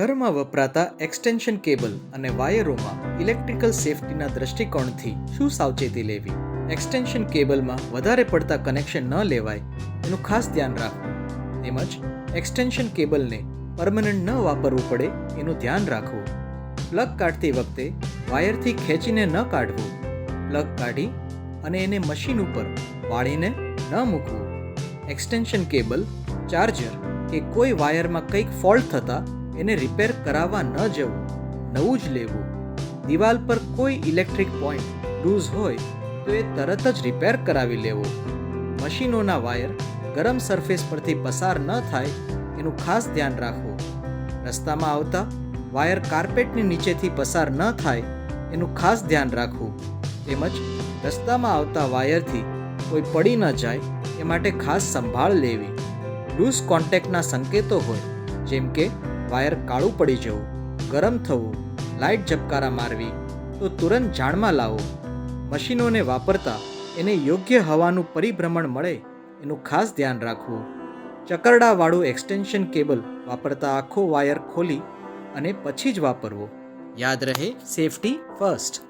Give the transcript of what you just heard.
ઘરમાં વપરાતા extension cable અને વાયરોમાં ઇલેક્ટ્રિકલ સેફટીના દૃષ્ટિકોણથી શું સાવચેતી લેવી? એક્સટેન્શન કેબલમાં વધારે પડતા કનેક્શન ન લેવાય, એનું ખાસ ધ્યાન રાખવું. તેમજ એક્સટેન્શન કેબલને પરમનન્ટ ન વાપરવું પડે, એનું ધ્યાન રાખવું. પ્લગ કાઢતી વખતે વાયરથી ખેંચીને ન કાઢવું. પ્લગ કાઢી અને એને મશીન ઉપર વાળીને ન મૂકવું. એક્સટેન્શન કેબલ ચાર્જર કે કોઈ વાયરમાં કંઈક ફોલ્ટ થતાં એને રિપેર કરાવવા ન જવું, નવું જ લેવું. દિવાલ પર કોઈ ઇલેક્ટ્રિક પોઈન્ટ લૂઝ હોય, તો એ તરત જ રિપેર કરાવી લેવો. મશીનોના વાયર ગરમ સરફેસ પરથી પસાર ન થાય, એનું ખાસ ધ્યાન રાખવું. રસ્તામાં આવતા વાયર કાર્પેટની નીચેથી પસાર ન થાય, એનું ખાસ ધ્યાન રાખવું. તેમજ રસ્તામાં આવતા વાયરથી કોઈ પડી ન જાય, એ માટે ખાસ સંભાળ લેવી. લૂઝ કોન્ટેક્ટના સંકેતો હોય, જેમ કે વાયર કાળું પડી જવું, ગરમ થવું, લાઇટ ઝબકારા મારવી, તો તુરંત જાણમાં લાવો. મશીનોને વાપરતા એને યોગ્ય હવાનું પરિભ્રમણ મળે એનું ખાસ ધ્યાન રાખવું. ચકરડાવાળું એક્સટેન્શન કેબલ વાપરતા આખો વાયર ખોલી અને પછી જ વાપરવો. યાદ રહે સેફટી ફર્સ્ટ.